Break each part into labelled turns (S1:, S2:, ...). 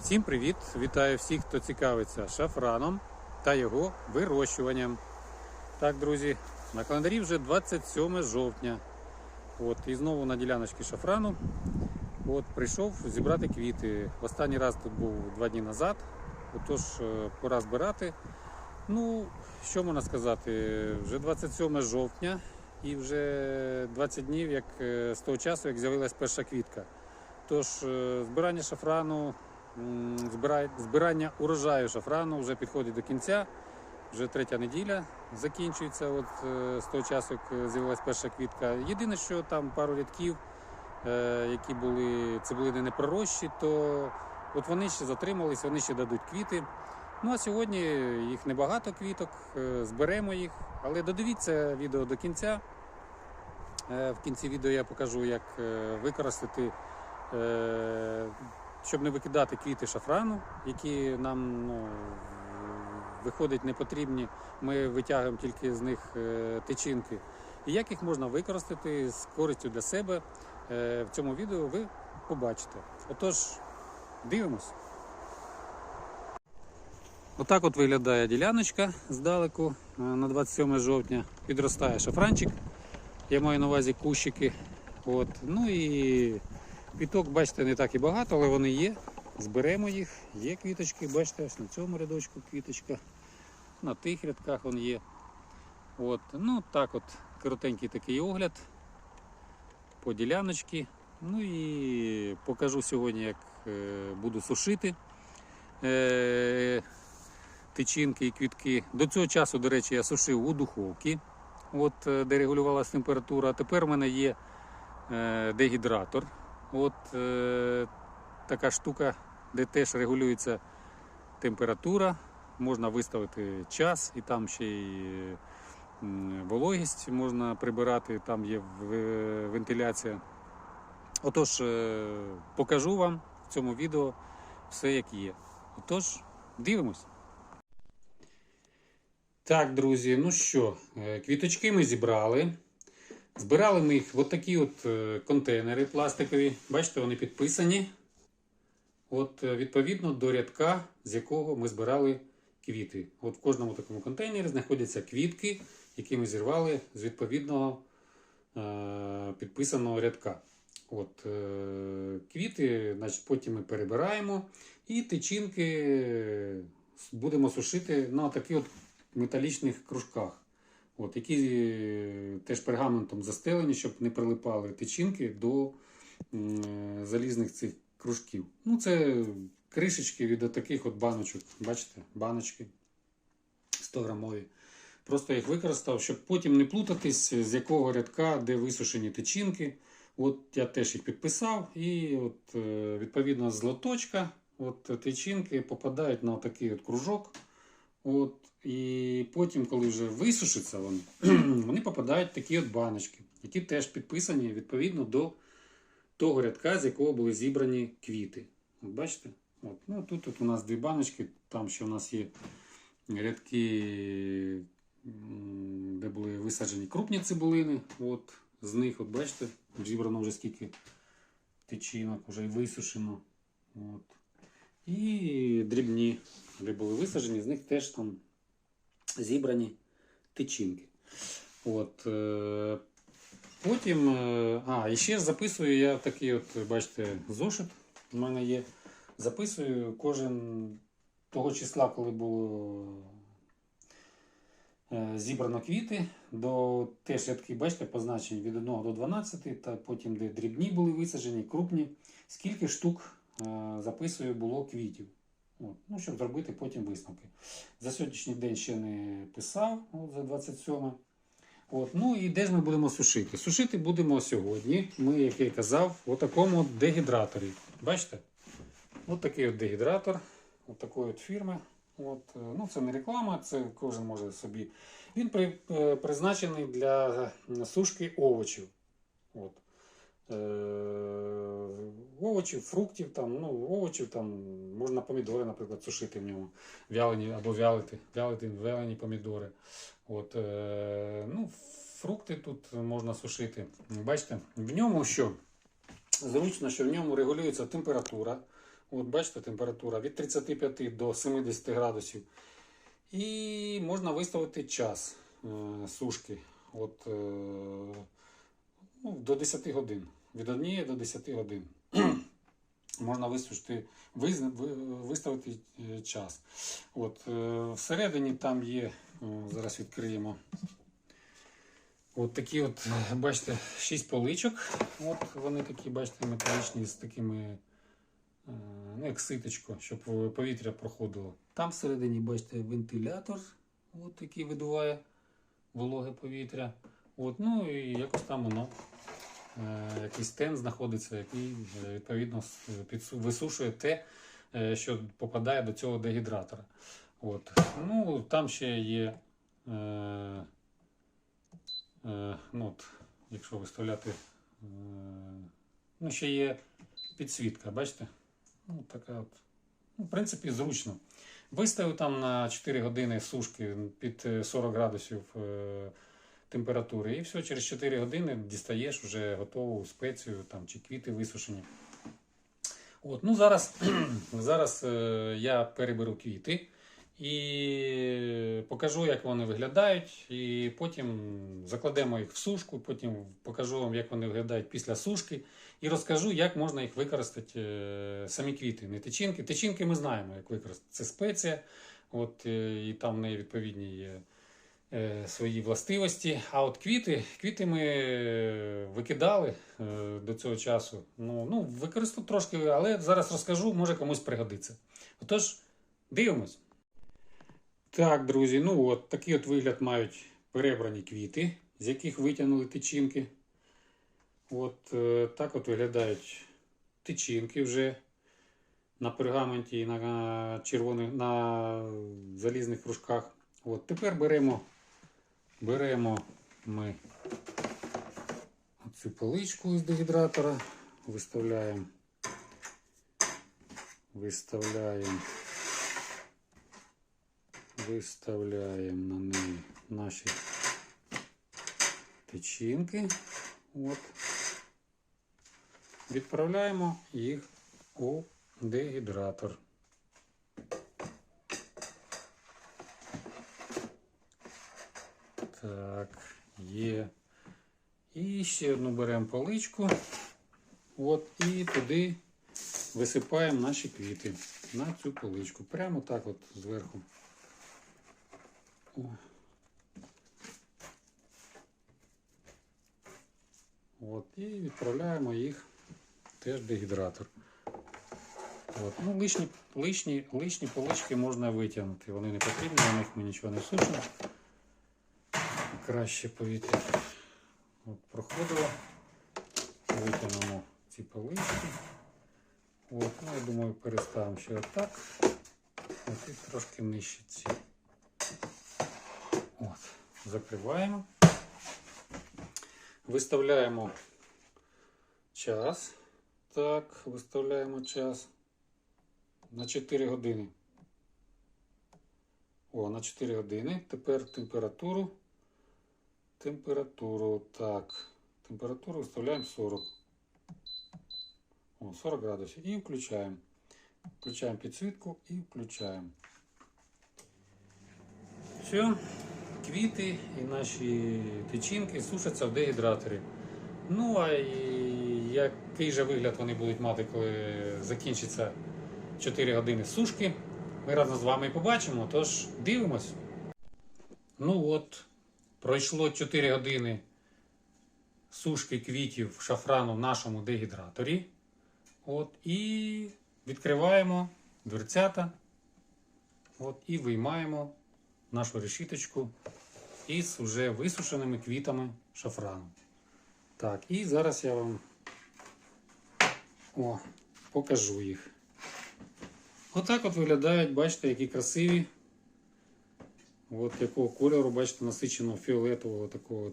S1: Всім привіт! Вітаю всіх, хто цікавиться шафраном та його вирощуванням. Так, друзі, на календарі вже 27 жовтня. От, і знову на діляночці шафрану от, прийшов зібрати квіти. Останній раз тут був два дні назад. Отож, е, пора збирати. Ну, що можна сказати? Вже 27 жовтня і вже 20 днів як е, з того часу, як з'явилась перша квітка. Тож е, збирання шафрану, збирання урожаю шафрану вже підходить до кінця. Вже третя неділя закінчується от, е, з того часу, як е, з'явилась перша квітка. Єдине, що там пару рядків, е, які були цибулини не пророщі, то от вони ще затримались, вони ще дадуть квіти. Ну а сьогодні їх небагато квіток, зберемо їх, але додивіться відео до кінця. В кінці відео я покажу, як використати, щоб не викидати квіти шафрану, які нам ну, виходить не потрібні. Ми витягуємо тільки з них е, тичинки. І як їх можна використати з користю для себе е, в цьому відео ви побачите. Отож, дивимось. Отак от виглядає діляночка здалеку е, на 27 жовтня. Підростає шафранчик. Я маю на увазі кущики. От. Ну і квіток, бачите, не так і багато, але вони є. Зберемо їх. Є квіточки, бачите, ось на цьому рядочку квіточка. На тих рядках він є. От. Ну так от, коротенький такий огляд по діляночці. Ну і покажу сьогодні, як е, буду сушити е, тичинки і квітки. До цього часу, до речі, я сушив у духовці, от, е, де регулювалася температура. А тепер у мене є дегідратор. От е, така штука, де теж регулюється температура. Можна виставити час і там ще й е, вологість можна прибирати, там є вентиляція. Отож, е, покажу вам в цьому відео все як є. Отож, дивимось. Так, друзі, ну що, е, квіточки ми зібрали. Збирали ми їх в отакі от е, контейнери пластикові. Бачите, вони підписані. От, е, відповідно до рядка, з якого ми збирали квіти. От в кожному такому контейнері знаходяться квітки, які ми зірвали з відповідного е, підписаного рядка. От, е, квіти, значить, потім ми перебираємо і тичинки будемо сушити на таких от металічних кружках, от, які е, теж пергаментом застелені, щоб не прилипали тичинки до е, залізних цих кружків. Ну, це кришечки від таких от баночок. Бачите, баночки 100 грамові. Просто їх використав, щоб потім не плутатись, з якого рядка, де висушені тичинки. От я теж їх підписав, і от, е, відповідно з лоточка от, тичинки попадають на такий от кружок. От, і потім, коли вже висушаться вони, вони попадають в такі от баночки, які теж підписані відповідно до того рядка, з якого були зібрані квіти. От бачите? От, ну, тут от у нас дві баночки, там ще у нас є рядки, де були висаджені крупні цибулини. От, з них, от бачите, зібрано вже скільки тичинок, вже і висушено. От. І дрібні, де були висаджені, з них теж там зібрані тичинки. От, е, потім, е, а, і ще записую я такий, от, бачите, зошит у мене є. Записую кожен того числа, коли було е, зібрано квіти, до теж рядки, бачите, позначені від 1 до 12, та потім, де дрібні були висаджені, крупні, скільки штук записую було квітів. От, ну, щоб зробити потім висновки. За сьогоднішній день ще не писав, от, за 27. От, ну і де ж ми будемо сушити? Сушити будемо сьогодні. Ми, як я казав, в такому дегідраторі. Бачите? От такий от дегідратор, от такої от фірми. От, ну, це не реклама, це кожен може собі. Він при, е, призначений для е, сушки овочів. От. Е, овочів, фруктів, там, ну, овочів, там, можна помідори, наприклад, сушити в ньому, вялені або вялити, вялити вялені помідори. От, е, ну, фрукти тут можна сушити. Бачите, в ньому що? Зручно, що в ньому регулюється температура. От бачите, температура від 35 до 70 градусів. І можна виставити час е, сушки. От, ну, до 10 годин. Від 1 до 10 годин. можна висушити, виставити е, час. От, е, всередині там є, е, зараз відкриємо. От такі от, бачите, 6 поличок. От вони такі, бачите, металічні з такими, ну, як ситочко, щоб повітря проходило. Там всередині, бачите, вентилятор, от який видуває вологе повітря. От, ну і якось там воно. Е, Якийсь стенд знаходиться, який е, відповідно висушує те, е, що попадає до цього дегідратора. От. Ну, там ще є, е, е, ну, от, якщо виставляти, е, ну, ще є підсвітка, бачите? Ну, така от. Ну, в принципі, зручно. Виставив там на 4 години сушки під е, 40 градусів е, температури, і все, через 4 години дістаєш вже готову спецію там, чи квіти висушені. От, ну зараз, зараз е, я переберу квіти і покажу, як вони виглядають, і потім закладемо їх в сушку, потім покажу вам, як вони виглядають після сушки, і розкажу, як можна їх використати е, самі квіти, не тичинки. Тичинки ми знаємо, як використати. Це спеція, от, е, і там в неї відповідні є свої властивості. А от квіти, квіти ми е, викидали е, до цього часу. Ну, ну, використав трошки, але зараз розкажу, може комусь пригодиться. Отож, дивимось. Так, друзі, ну от такий от вигляд мають перебрані квіти, з яких витягнули тичинки. От е, так от виглядають тичинки вже на пергаменті і на червоних, на залізних кружках. От тепер беремо, беремо ми цю поличку з дегідратора, виставляємо, виставляємо, виставляємо на неї наші тичинки. От. Відправляємо їх у дегідратор. Так, є. І ще одну беремо поличку. От, і туди висипаємо наші квіти на цю поличку. Прямо так от зверху. О. От, і відправляємо їх теж в дегідратор. От. Ну, лишні, лишні, лишні полички можна витягнути. Вони не потрібні, на них ми нічого не сушимо. Краще повітря от, проходило. Витягнемо ці полички. От, ну, я думаю, переставимо ще отак. От, і трошки нижче ці. От, закриваємо. Виставляємо час. Так, виставляємо час на 4 години. О, на 4 години. Тепер температуру. Температуру. Так. Температуру виставляємо 40. О, 40 градусів. І включаємо. Включаємо підсвітку і включаємо. Все. Квіти і наші тичинки сушаться в дегідраторі. Ну, а який же вигляд вони будуть мати, коли закінчиться 4 години сушки, ми разом з вами побачимо. Тож дивимось. Ну от, пройшло 4 години сушки квітів шафрану в нашому дегідраторі. От, і відкриваємо дверцята. От, і виймаємо нашу решіточку із вже висушеними квітами шафрану. Так, і зараз я вам о, покажу їх. Отак от виглядають, бачите, які красиві. От якого кольору, бачите, насиченого фіолетового такого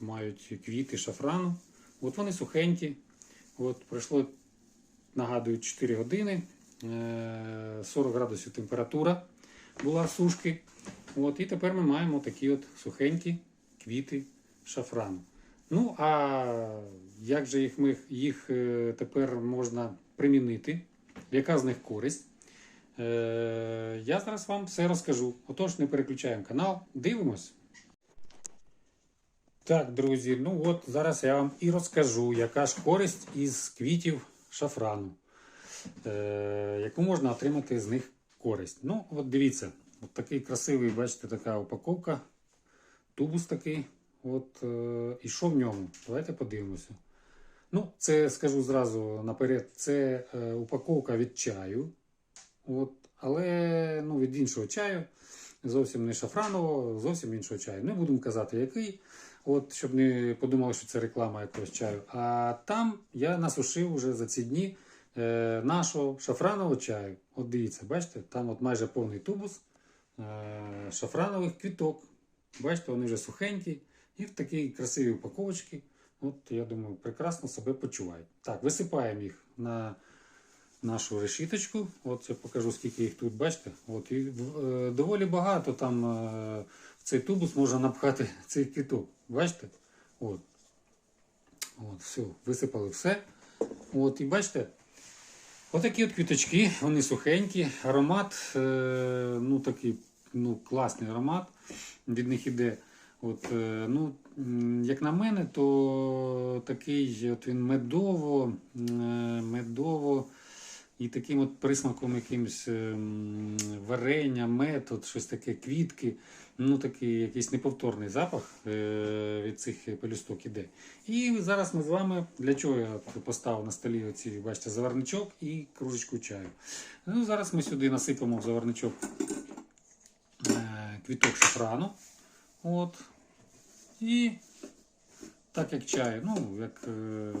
S1: мають квіти шафрану. От вони сухенькі. От пройшло, нагадую, 4 години. Е, 40 градусів температура була сушки. От, і тепер ми маємо такі от сухенькі квіти шафрану. Ну, а як же їх, їх е, тепер можна примінити яка з них користь. Е, я зараз вам все розкажу. Отож, не переключаємо канал, дивимось. Так, друзі, ну от зараз я вам і розкажу, яка ж користь із квітів шафрану, е, яку можна отримати з них користь. Ну, от дивіться, от такий красивий, бачите, така упаковка, тубус такий. От, е, і що в ньому? Давайте подивимося. Ну, це скажу зразу наперед, це е, упаковка від чаю. От, але ну, від іншого чаю, зовсім не шафранового, зовсім іншого чаю. Не будемо казати, який. От, щоб не подумали, що це реклама якогось чаю. А там я насушив вже за ці дні е, нашого шафранового чаю. От дивіться, бачите, там от майже повний тубус е, шафранових квіток. Бачите, вони вже сухенькі і в такій красивій упаковочці. От, я думаю, прекрасно себе почувають. Так, висипаємо їх на нашу решіточку. От я покажу, скільки їх тут, бачите. От, і, е, доволі багато там е, в цей тубус можна напхати цих квіток. Бачите? От. От, все, висипали все. От, і бачите, отакі от квіточки, вони сухенькі, аромат, е, ну такий ну, класний аромат від них іде. От, е, ну, як на мене, то такий от він медово, е, медово і таким от присмаком якимось ем, варення, мед, от щось таке, квітки. Ну, такий якийсь неповторний запах е, від цих пелюсток іде. І зараз ми з вами, для чого я поставив на столі оці, бачите, заварничок і кружечку чаю. Ну, зараз ми сюди насипемо в заварничок е, квіток шафрану. От. І так як чай, ну, як е,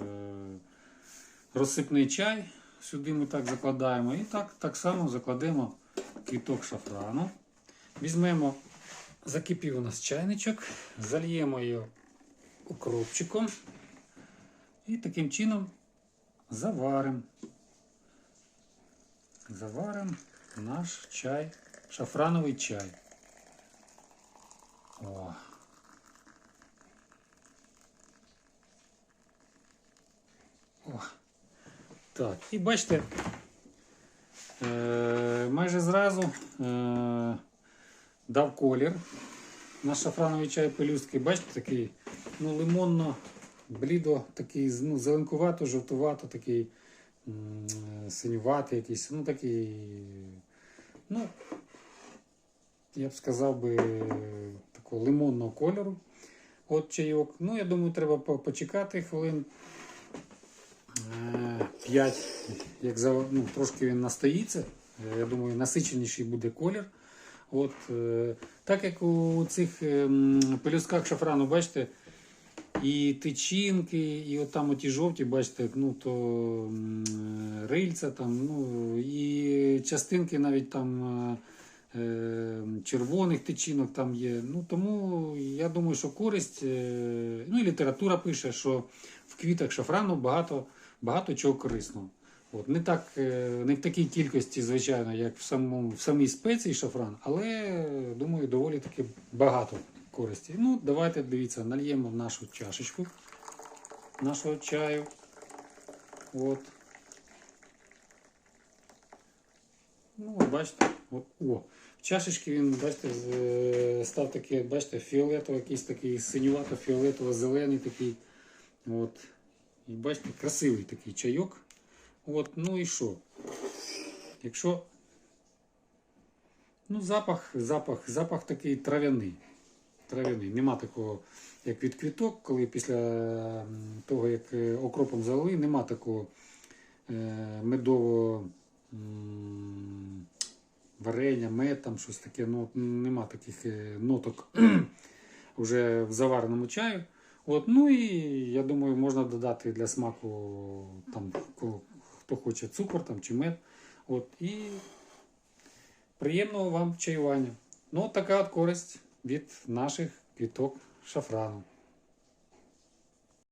S1: розсипний чай, сюди ми так закладаємо. І так, так само закладемо квіток шафрану. Візьмемо, закипів у нас чайничок, зальємо його укропчиком і таким чином заваримо. Заваримо наш чай, шафрановий чай. О. Так, і бачите, е, майже зразу е, дав колір на шафрановий чай пелюстки. Бачите, такий ну, лимонно, блідо, такий ну, зеленкувато, жовтувато, такий синюватий якийсь, ну такий, ну, я б сказав би, такого лимонного кольору. От чайок. Ну, я думаю, треба почекати хвилин 5, як за, ну, трошки він настоїться. Е, Я думаю, насиченіший буде колір. От, е, так як у цих ем, пелюстках шафрану, бачите, і тичинки, і от там оті жовті, бачите, ну то рильця, там, ну, і частинки навіть там е, е, червоних тичинок там є. Ну, тому я думаю, що користь, е, ну і література пише, що в квітах шафрану багато, багато чого корисного. От, не, так, е, не в такій кількості, звичайно, як в, самому, в самій спеції шафран, але думаю, доволі таки багато користі. Ну, давайте дивіться, нальємо в нашу чашечку нашого чаю. От. Ну, бачите, от, о, в він, бачите, е, став такий, бачите, фіолетово, якийсь такий синювато-фіолетово-зелений такий. От. Бачите, красивий такий чайок. От, ну і що? Якщо. Ну, запах, запах, запах такий трав'яний. Трав'яний. Нема такого, як від квіток, коли після того, як е, окропом залили, нема такого е, медового варення, мед, там щось таке. Ну, нема таких е, ноток вже в завареному чаю. От, ну і я думаю, можна додати для смаку там, хто хоче цукор там, чи мед. От, і приємного вам чаювання. Ну, така от користь від наших квіток шафрану.